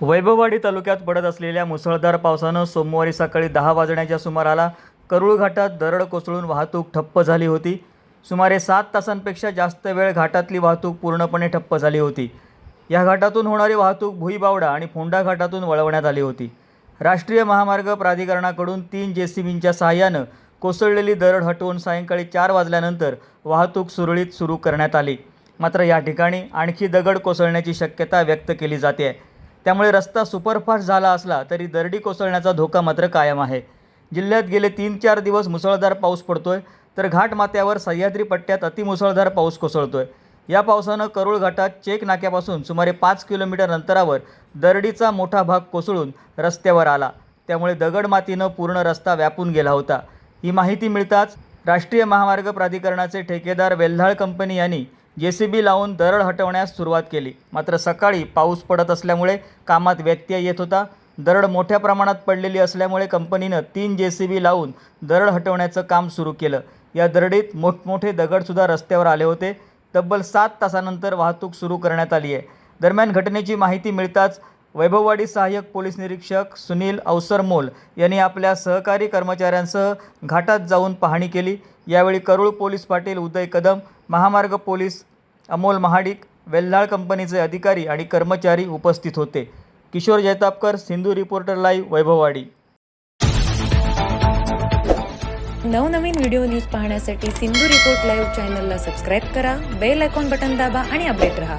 वैभववाडी तालुक्यात पडत असलेल्या मुसळधार पावसानं सोमवारी सकाळी दहा वाजण्याच्या सुमाराला करुळ घाटात दरड कोसळून वाहतूक ठप्प झाली होती. सुमारे सात तासांपेक्षा जास्त वेळ घाटातली वाहतूक पूर्णपणे ठप्प झाली होती. या घाटातून होणारी वाहतूक भुईबावडा आणि फोंडा घाटातून वळवण्यात आली होती. राष्ट्रीय महामार्ग प्राधिकरणाकडून तीन जे सी बींच्या सहाय्यानं कोसळलेली दरड हटवून सायंकाळी चार वाजल्यानंतर वाहतूक सुरळीत सुरू करण्यात आली. मात्र या ठिकाणी आणखी दगड कोसळण्याची शक्यता व्यक्त केली जाते आहे त्यामुळे रस्ता सुपरफास्ट झाला असला तरी दरडी कोसळण्याचा धोका मात्र कायम आहे. जिल्ह्यात गेले तीन चार दिवस मुसळधार पाऊस पडतोय तर घाटमाथ्यावर सह्याद्री पट्ट्यात अतिमुसळधार पाऊस कोसळतोय. या पावसानं करूळ घाटात चेक नाक्यापासून सुमारे पाच किलोमीटर अंतरावर दरडीचा मोठा भाग कोसळून रस्त्यावर आला. त्यामुळे दगडमातीनं पूर्ण रस्ता व्यापून गेला होता. ही माहिती मिळताच राष्ट्रीय महामार्ग प्राधिकरणाचे ठेकेदार वेल्हाळ कंपनी यांनी जे सी बी लावून दरड हटवण्यास सुरुवात केली. मात्र सकाळी पाऊस पडत असल्यामुळे कामात व्यत्यय येत होता. दरड मोठ्या प्रमाणात पडलेली असल्यामुळे कंपनीनं तीन जे सी बी लावून दरड हटवण्याचं काम सुरू केलं. या दरडीत मोठमोठे दगडसुद्धा रस्त्यावर आले होते. तब्बल सात तासानंतर वाहतूक सुरू करण्यात आली आहे दरम्यान घटनेची माहिती मिळताच वैभववाडी सहाय्यक पोलीस निरीक्षक सुनील अवसरमोल यांनी आपल्या सहकारी कर्मचाऱ्यांसह घाटात जाऊन पाहणी केली. यावेळी करूळ पोलीस पाटील उदय कदम महामार्ग पोलीस अमोल महाडिक वेल्हाळ कंपनीचे अधिकारी आणि कर्मचारी उपस्थित होते. Kishor Jaitapkar Sindhu reporter live Vaibhavwadi. नवनवीन व्हिडिओ न्यूज पाहण्यासाठी सिंधू रिपोर्ट लाईव्ह चॅनलला सबस्क्राईब करा बेल आयकॉन बटन दाबा आणि अपडेट रहा.